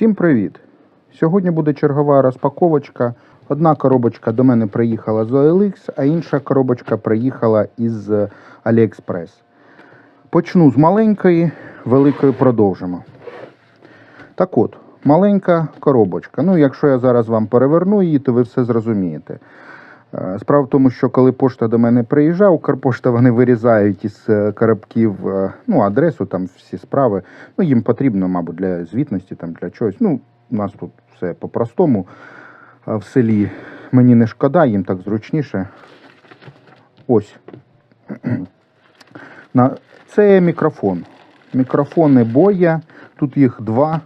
Всім привіт! Сьогодні буде чергова розпаковочка. Одна коробочка до мене приїхала з OLX, а інша коробочка приїхала із е, AliExpress. Почну з маленької, великої продовжимо. Так от, маленька коробочка. Ну, якщо я зараз вам переверну її, то ви все зрозумієте. Е, Справа в тому, що коли пошта до мене приїжджає, Укрпошта вони вирізають із е, коробків е, ну, адресу, там всі справи. Ну, їм потрібно, мабуть, для звітності, там, для чогось. Ну, у нас тут все по-простому в селі. Мені не шкода, їм так зручніше. Ось. Це мікрофон. Мікрофони Боя. Тут їх два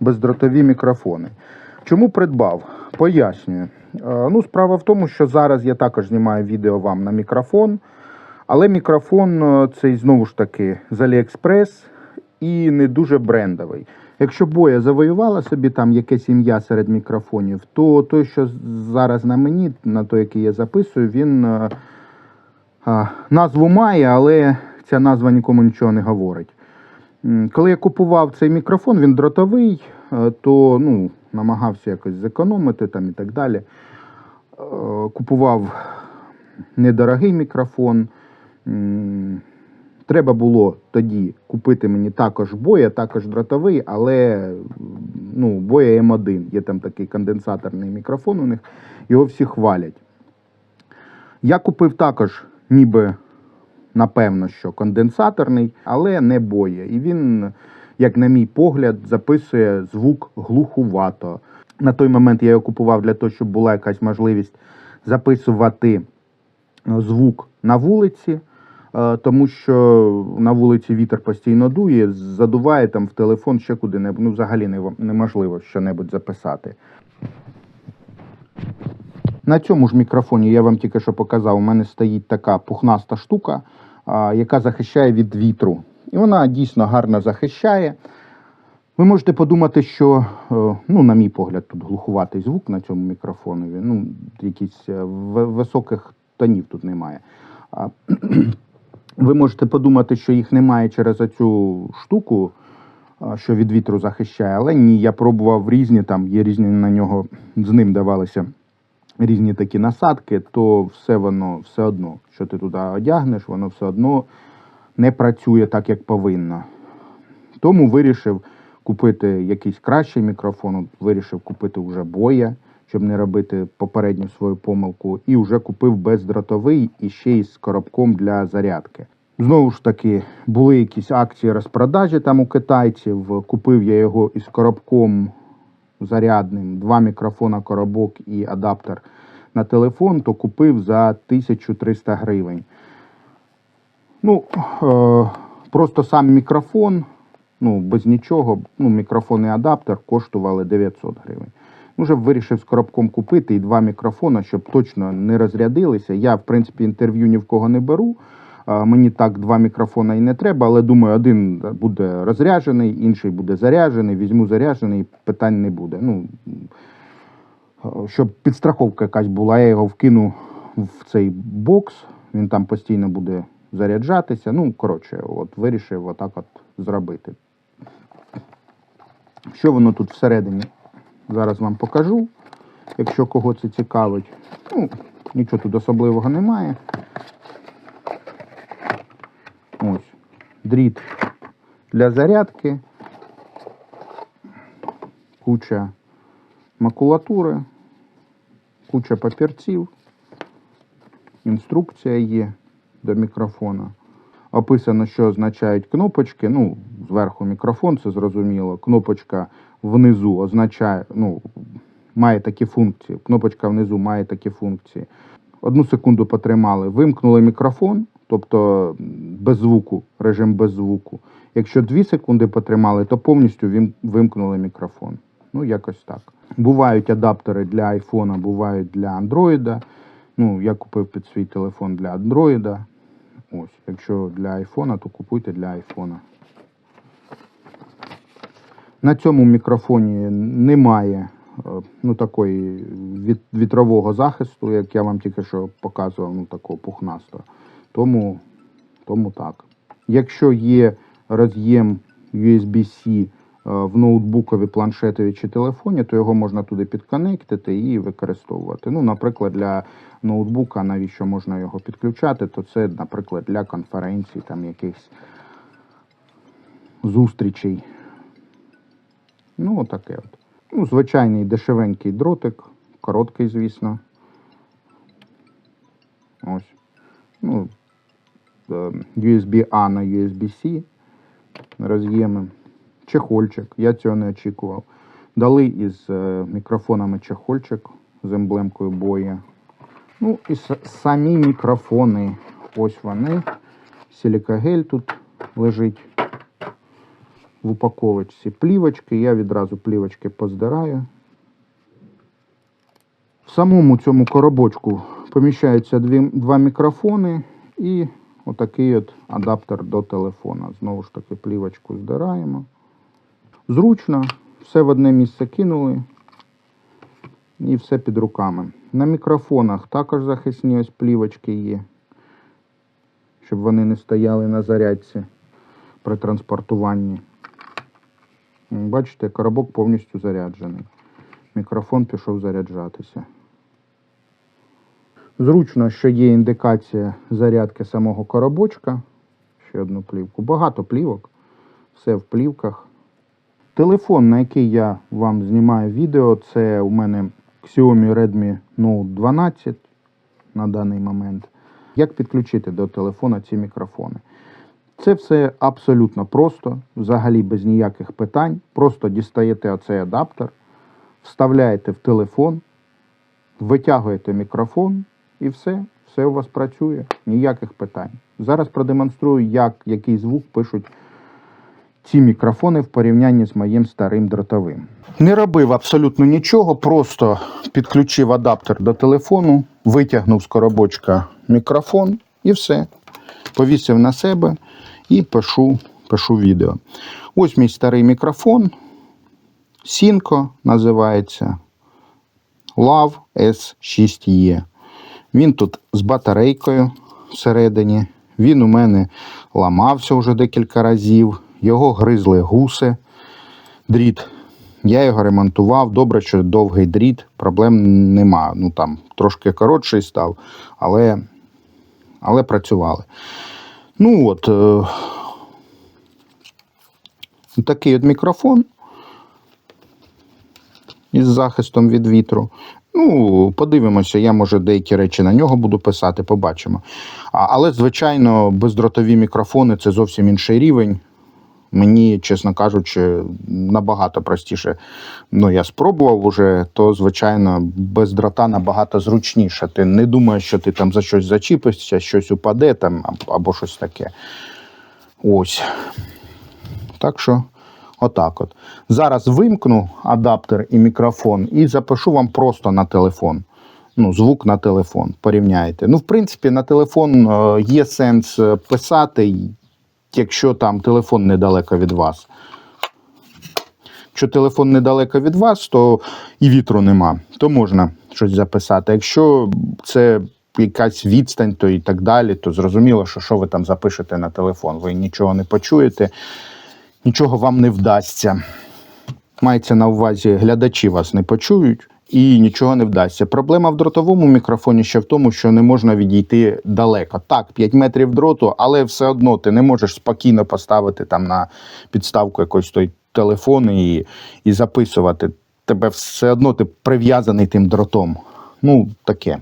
бездротові мікрофони. Чому придбав? Пояснюю. Е, Ну, справа в тому, що зараз я також знімаю відео вам на мікрофон, але мікрофон е, цей знову ж таки з AliExpress і не дуже брендовий. Якщо боя завоювала собі там якесь ім'я серед мікрофонів, то той, що зараз на мені, на той, який я записую, він е, а, назву має, але ця назва нікому нічого не говорить. Коли я купував цей мікрофон, він дротовий, то ну, намагався якось зекономити там і так далі. Е, Купував недорогий мікрофон. Треба було тоді купити мені також боя, також дротовий, але ну, боя М1. Є там такий конденсаторний мікрофон у них, його всі хвалять. Я купив також, ніби напевно, що конденсаторний, але не боє. І він, як на мій погляд, записує звук глухувато. На той момент я його купував для того, щоб була якась можливість записувати е, звук на вулиці, е, тому що на вулиці вітер постійно дує, задуває там в телефон ще куди-небудь. Ну, взагалі неможливо що-небудь записати. На цьому ж мікрофоні я вам тільки що показав, у мене стоїть така пухнаста штука, яка захищає від вітру. І вона дійсно гарно захищає. Ви можете подумати, що, е, ну, на мій погляд, тут глухуватий звук на цьому мікрофонові. Ну, якісь е, високих тонів тут немає. Ви можете подумати, що їх немає через оцю штуку, що від вітру захищає, але ні, я пробував різні, там є різні на нього, з ним давалися різні такі насадки, то все воно все одно, що ти туди одягнеш, воно все одно не працює так, як повинно. Тому вирішив купити якийсь кращий мікрофон, вирішив купити вже боя, щоб не робити попередню свою помилку, і вже купив бездротовий і ще й з коробком для зарядки. Знову ж таки, були якісь акції розпродажі там у китайців. Купив я його із коробком зарядним, два мікрофона, коробок і адаптер на телефон, то купив за 1300 гривень. Ну, е, просто сам мікрофон, ну, без нічого, ну, мікрофон і адаптер коштували 900 гривень. Ну, Вже вирішив з коробком купити і два мікрофона, щоб точно не розрядилися. Я, в принципі, інтерв'ю ні в кого не беру. Е, Мені так два мікрофона і не треба, але думаю, один буде розряджений, інший буде заряджений, візьму заряджений, питань не буде. Ну, е, щоб підстраховка якась була, я його вкину в цей бокс, він там постійно буде заряджатися. Ну, коротше, от вирішив отак от зробити. Що воно тут всередині? Зараз вам покажу, якщо кого це цікавить. Ну, нічого тут особливого немає. Ось. Дріт для зарядки. Куча макулатури, куча папірців, інструкція є до мікрофона. Описано, що означають кнопочки. Ну, зверху мікрофон, це зрозуміло. Кнопочка внизу означає, ну, має такі функції. Кнопочка внизу має такі функції. Одну секунду потримали, вимкнули мікрофон, тобто без звуку, режим без звуку. Якщо дві секунди потримали, то повністю вимкнули мікрофон. Ну, якось так. Бувають адаптери для айфона, бувають для андроїда. Ну, я купив під свій телефон для андроїда. Ось, якщо для айфона, то купуйте для айфона. На цьому мікрофоні немає е, ну, такої вітрового захисту, як я вам тільки що показував, ну такого пухнастого. Тому, тому так. Якщо є роз'єм USB-C в ноутбукові, планшетові чи телефоні, то його можна туди підконектити і використовувати. Ну, наприклад, для ноутбука, навіщо можна його підключати, то це, наприклад, для конференцій, там якихось зустрічей. Ну, отаке от. Ну, звичайний дешевенький дротик, короткий, звісно. Ось. Ну, е, USB-A на USB-C роз'єми. Чехольчик. Я цього не очікував. Дали із е, мікрофонами чехольчик з емблемкою боя. Ну і самі мікрофони. Ось вони. Силікагель тут лежить в упаковочці. Плівочки. Я відразу плівочки поздираю. В самому цьому коробочку поміщаються дві, два мікрофони і отакий от адаптер до телефона. Знову ж таки, плівочку здираємо. Зручно, все в одне місце кинули і все під руками. На мікрофонах також захисні ось плівочки є, щоб вони не стояли на зарядці при транспортуванні. Бачите, коробок повністю заряджений. Мікрофон пішов заряджатися. Зручно, що є індикація зарядки самого коробочка. Ще одну плівку. Багато плівок. Все в плівках. Телефон, на який я вам знімаю відео, це у мене Xiaomi Redmi Note 12 на даний момент. Як підключити до телефона ці мікрофони? Це все абсолютно просто, взагалі без ніяких питань. Просто дістаєте оцей адаптер, вставляєте в телефон, витягуєте мікрофон і все, все у вас працює, ніяких питань. Зараз продемонструю, як який звук пишуть ці мікрофони в порівнянні з моїм старим дротовим. Не робив абсолютно нічого, просто підключив адаптер до телефону, витягнув з коробочка мікрофон і все. Повісив на себе і пишу, пишу відео. Ось мій старий мікрофон. Сінко називається LAV S6E. Він тут з батарейкою всередині. Він у мене ламався вже декілька разів. Його гризли гуси. Дріт. Я його ремонтував. Добре, що довгий дріт, проблем нема. Ну там трошки коротший став, але, але працювали. Ну от, е, такий от мікрофон із захистом від вітру. Ну, подивимося, я може деякі речі на нього буду писати, побачимо. А, але, звичайно, бездротові мікрофони це зовсім інший рівень. Мені, чесно кажучи, набагато простіше. Ну, я спробував уже, то, звичайно, без дрота набагато зручніше. Ти не думаєш, що ти там за щось зачіпишся, щось упаде там або щось таке. Ось. Так що, отак от. Зараз вимкну адаптер і мікрофон і запишу вам просто на телефон. Ну, звук на телефон. Порівняйте. Ну, в принципі, на телефон е, є сенс е, писати, якщо там телефон недалеко від вас. Якщо телефон недалеко від вас, то і вітру нема, то можна щось записати. Якщо це якась відстань, то і так далі, то зрозуміло, що що ви там запишете на телефон. Ви нічого не почуєте, нічого вам не вдасться. Мається на увазі, глядачі вас не почують і нічого не вдасться. Проблема в дротовому мікрофоні ще в тому, що не можна відійти далеко. Так, 5 метрів дроту, але все одно ти не можеш спокійно поставити там на підставку якийсь той телефон і, і записувати. Тебе все одно ти прив'язаний тим дротом. Ну, таке.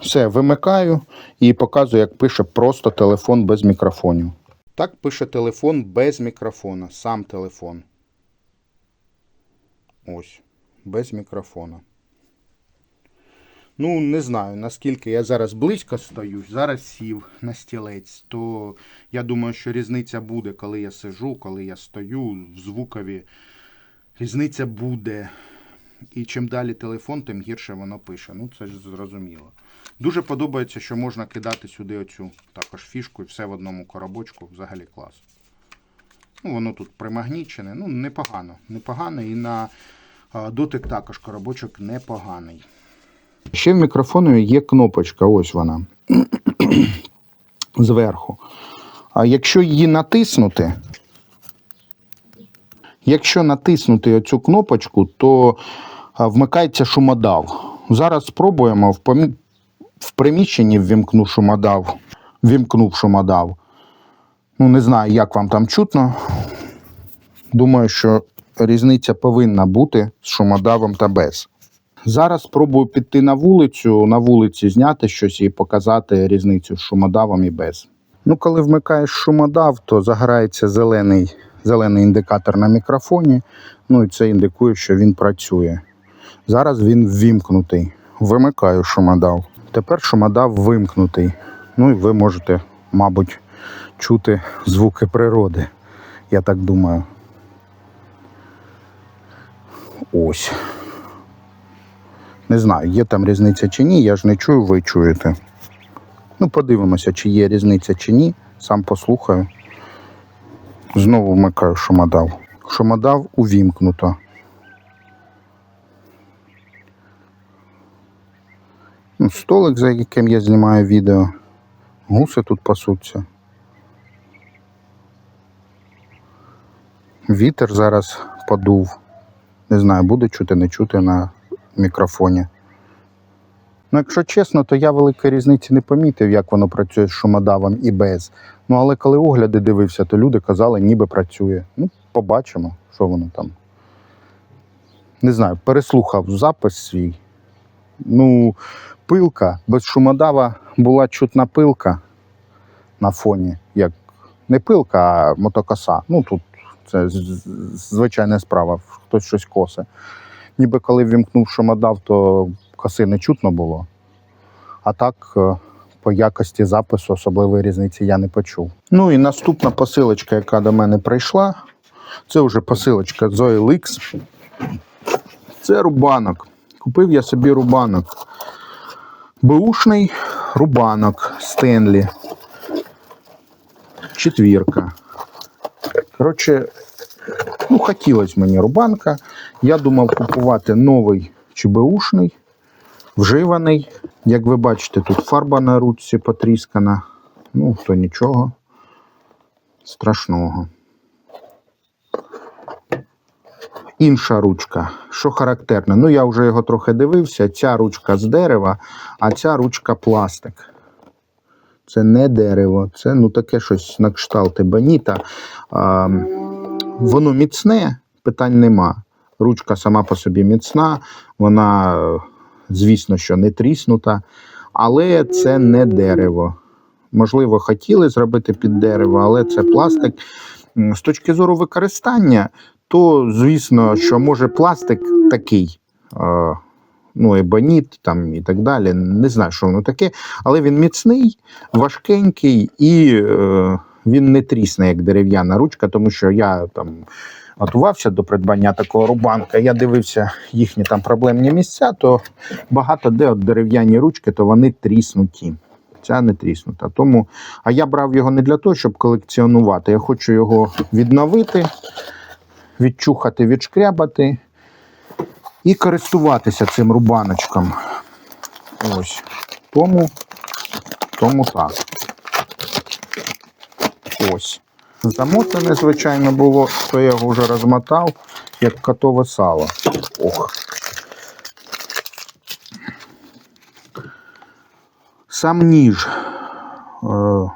Все, вимикаю і показую, як пише просто телефон без мікрофонів. Так пише телефон без мікрофона, сам телефон. Ось, без мікрофона. Ну, не знаю, наскільки я зараз близько стою, зараз сів на стілець, то я думаю, що різниця буде, коли я сижу, коли я стою в звукові. Різниця буде. І чим далі телефон, тим гірше воно пише. Ну, це ж зрозуміло. Дуже подобається, що можна кидати сюди оцю також фішку і все в одному коробочку. Взагалі клас. Ну, воно тут примагнічене. Ну, непогано. Непогано. І на дотик також коробочок непоганий. Ще в мікрофону є кнопочка, ось вона. Зверху. А якщо її натиснути, Якщо натиснути оцю кнопочку, то вмикається шумодав. Зараз спробуємо в, помі... в приміщенні ввімкну шумодав. Вімкнув шумодав. Ну, не знаю, як вам там чутно. Думаю, що різниця повинна бути з шумодавом та без. Зараз спробую піти на вулицю, на вулиці зняти щось і показати різницю з шумодавом і без. Ну, коли вмикаєш шумодав, то загорається зелений, зелений індикатор на мікрофоні. Ну і це індикує, що він працює. Зараз він ввімкнутий. Вимикаю шумодав. Тепер шумодав вимкнутий. Ну і ви можете, мабуть, чути звуки природи. Я так думаю. Ось. Не знаю, є там різниця чи ні, я ж не чую, ви чуєте. Ну, подивимося, чи є різниця чи ні. Сам послухаю. Знову вмикаю шумодав. Шумодав увімкнуто. Ну, Столик, за яким я знімаю відео. Гуси тут пасуться. Вітер зараз подув. Не знаю, буде чути, не чути на мікрофоні. Ну, якщо чесно, то я великої різниці не помітив, як воно працює з шумодавом і без. Ну, але коли огляди дивився, то люди казали, ніби працює. Ну, побачимо, що воно там. Не знаю, переслухав запис свій. Ну, пилка, без шумодава була чутна пилка на фоні. Як не пилка, а мотокоса. Ну тут це звичайна справа, хтось щось косе. Ніби коли вімкнув шумодав, то коси не чутно було. А так, е, по якості запису особливої різниці я не почув. Ну і наступна посилочка, яка до мене прийшла, це вже посилочка з OLX. Це рубанок. Купив я собі рубанок. Бушний рубанок Стенлі. Четвірка. Коротше, ну, хотілося мені рубанка. Я думав купувати новий чи беушний, вживаний. Як ви бачите, тут фарба на ручці потріскана. Ну, то нічого страшного. Інша ручка, що характерно, ну я вже його трохи дивився. Ця ручка з дерева, а ця ручка пластик. Це не дерево, це ну таке щось на кшталт ебаніта. Воно міцне, питань нема. Ручка сама по собі міцна, вона, е, звісно, що не тріснута, але це не дерево. Можливо, хотіли зробити під дерево, але це пластик. З точки зору використання, то звісно, що може пластик такий. е, Ну, ебоніт там і так далі. Не знаю, що воно таке, але він міцний, важкенький і е, він не трісне, як дерев'яна ручка, тому що я там готувався до придбання такого рубанка. Я дивився їхні там проблемні місця, то багато де от дерев'яні ручки, то вони тріснуті. Ця не тріснута. Тому, а я брав його не для того, щоб колекціонувати. Я хочу його відновити, відчухати, відшкрябати і користуватися цим рубаночком. Ось. Тому, тому так. Ось. Замотане, звичайно, було, то я його вже розмотав, як котове сало. Ох. Сам ніж. Е,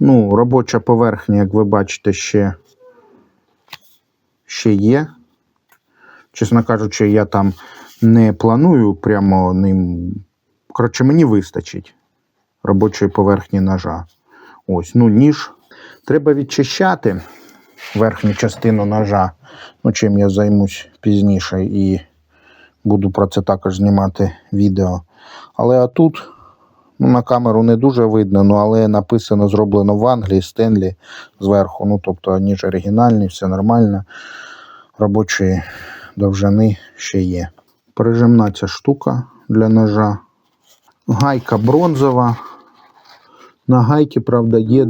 ну, робоча поверхня, як ви бачите, ще, ще є. Чесно кажучи, я там не планую прямо ним. Коротше, мені вистачить робочої поверхні ножа. Ось, ну, ніж. Треба відчищати верхню частину ножа, ну, чим я займусь пізніше і буду про це також знімати відео. Але тут ну, на камеру не дуже видно, ну, але написано зроблено в Англії, Стенлі зверху. Ну, тобто ніж оригінальний, все нормально. Робочої довжини ще є. Прижимна ця штука для ножа. Гайка бронзова. На гайці, правда, є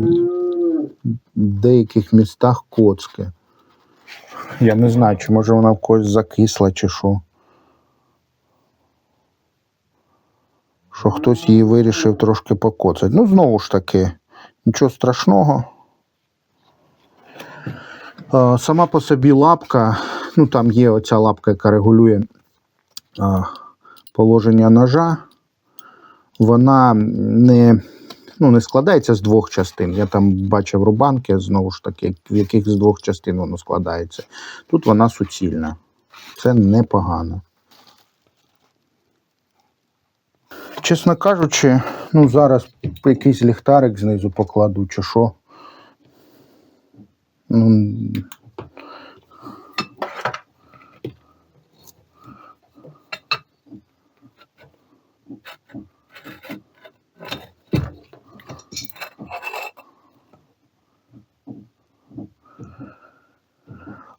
деяких містах коцки. Я не знаю, чи може вона в когось закисла, чи що. Що хтось її вирішив трошки покоцати. Ну, знову ж таки, нічого страшного. Сама по собі лапка, ну там є оця лапка, яка регулює положення ножа. Вона не, ну, не складається з двох частин. Я там бачив рубанки, знову ж таки, в яких з двох частин воно складається. Тут вона суцільна. Це непогано. Чесно кажучи, ну зараз якийсь ліхтарик знизу покладу, чи що. Ну,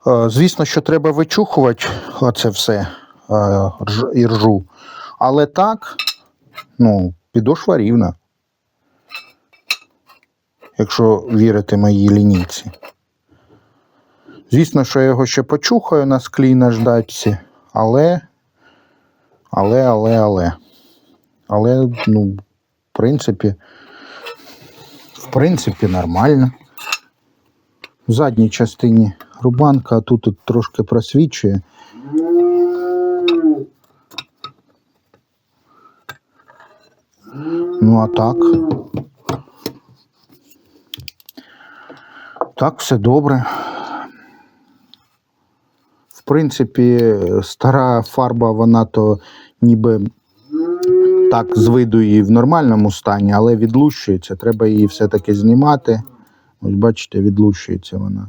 Звісно, що треба вичухувати оце все е, рж- і ржу. Але так, ну, підошва рівна. Якщо вірити моїй лінійці. Звісно, що я його ще почухаю на склі наждачці, але. Але, але, але. Але, ну, в принципі, в принципі, нормально. В задній частині рубанка, а тут, тут трошки просвічує. Ну, а так. Так, все добре. В принципі, стара фарба, вона то ніби так з виду її в нормальному стані, але відлущується. Треба її все-таки знімати. Ось бачите, відлущується вона.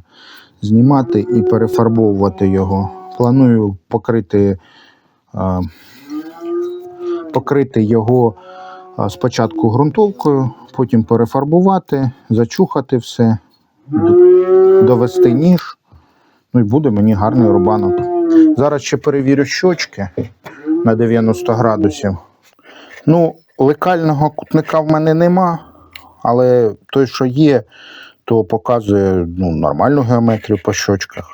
Знімати і перефарбовувати його. Планую покрити, покрити його спочатку ґрунтовкою, потім перефарбувати, зачухати все, довести ніж. Ну і буде мені гарний рубанок. Зараз ще перевірю щочки на 90 градусів. Ну, лекального кутника в мене нема, але той, що є, то показує ну, нормальну геометрію по щочках.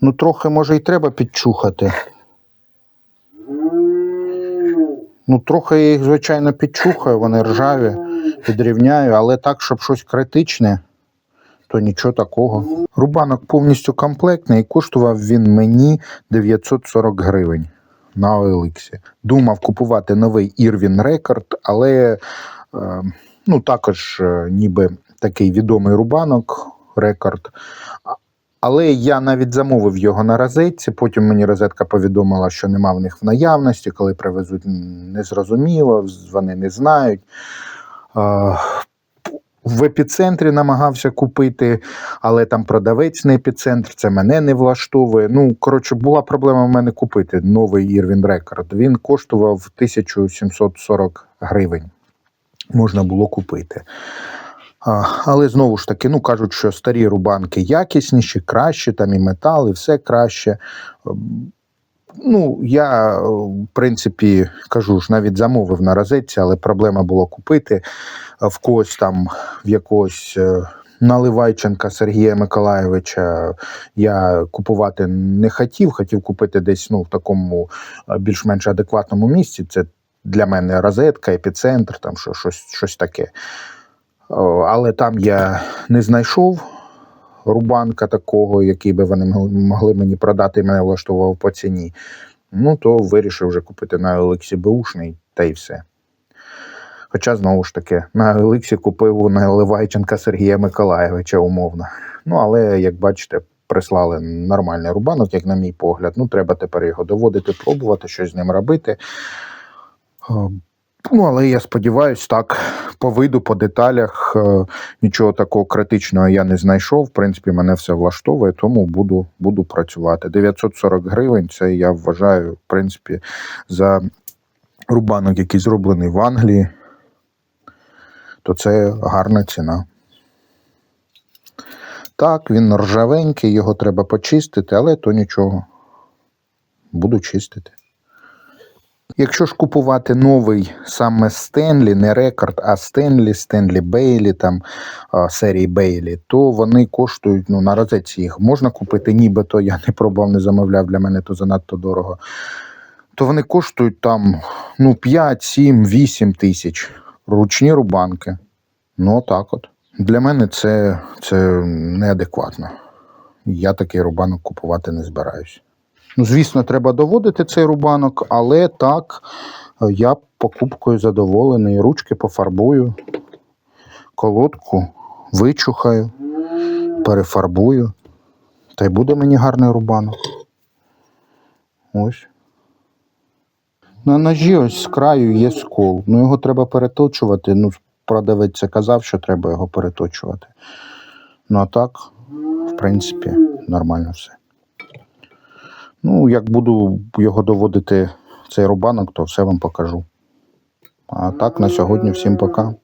Ну, трохи, може, і треба підчухати. Ну, трохи я їх, звичайно, підчухаю, вони ржаві, підрівняю, але так, щоб щось критичне, то нічого такого. Рубанок повністю комплектний і коштував він мені 940 гривень на OLX. Думав купувати новий Irwin Record, але е, ну, також е, ніби такий відомий рубанок. А- Але я навіть замовив його на розетці. Потім мені розетка повідомила, що нема в них в наявності. Коли привезуть, м, не зрозуміло, вони не знають. В епіцентрі намагався купити, але там продавець не епіцентр, це мене не влаштовує. Ну, коротше, була проблема в мене купити новий Irwin Record. Він коштував 1740 гривень. Можна було купити. А, але знову ж таки, ну кажуть, що старі рубанки якісніші, кращі, там і метал, і все краще. Ну, я, е, в принципі, кажу ж, навіть замовив на розетці, але проблема була купити е, в когось там, в якогось е, Наливайченка Сергія Миколайовича я купувати не хотів, хотів купити десь ну, в такому більш-менш адекватному місці. Це для мене розетка, епіцентр, там що, щось, щось таке. Але там я не знайшов рубанка такого, який би вони могли- мені продати і мене влаштовував по ціні. Ну, то вирішив вже купити на Олексі Беушний та й все. Хоча, знову ж таки, на Еликсі купив у Наливайченка Сергія Миколаєвича умовно. Ну, але, як бачите, прислали нормальний рубанок, як на мій погляд. Ну, треба тепер його доводити, пробувати, щось з ним робити. Ну, але я сподіваюся, так, по виду, по деталях, е, нічого такого критичного я не знайшов. В принципі, мене все влаштовує, тому буду, буду працювати. 940 гривень це я вважаю, в принципі, за рубанок, який зроблений в Англії, то це гарна ціна. Так, він ржавенький, його треба почистити, але то нічого. Буду чистити. Якщо ж купувати новий саме Стенлі, не рекорд, а Стенлі, Стенлі Бейлі, там серії Бейлі, то вони коштують ну, на розетці їх можна купити, нібито я не пробував, не замовляв, для мене то занадто дорого. то вони коштують там ну, 5, 7, 8 тисяч. Ручні рубанки. Ну, так от. Для мене це, це неадекватно. Я такий рубанок купувати не збираюсь. Звісно, треба доводити цей рубанок, але так, е, я покупкою задоволений. Ручки пофарбую, колодку вичухаю, перефарбую. Та й буде мені гарний рубанок. Ось. На ножі ось з краю є скол. Ну його треба переточувати. Ну, продавець казав, що треба його переточувати. Ну а так, в принципі, нормально все. Ну, як буду його доводити цей рубанок, то все вам покажу. А так, на сьогодні всім пока.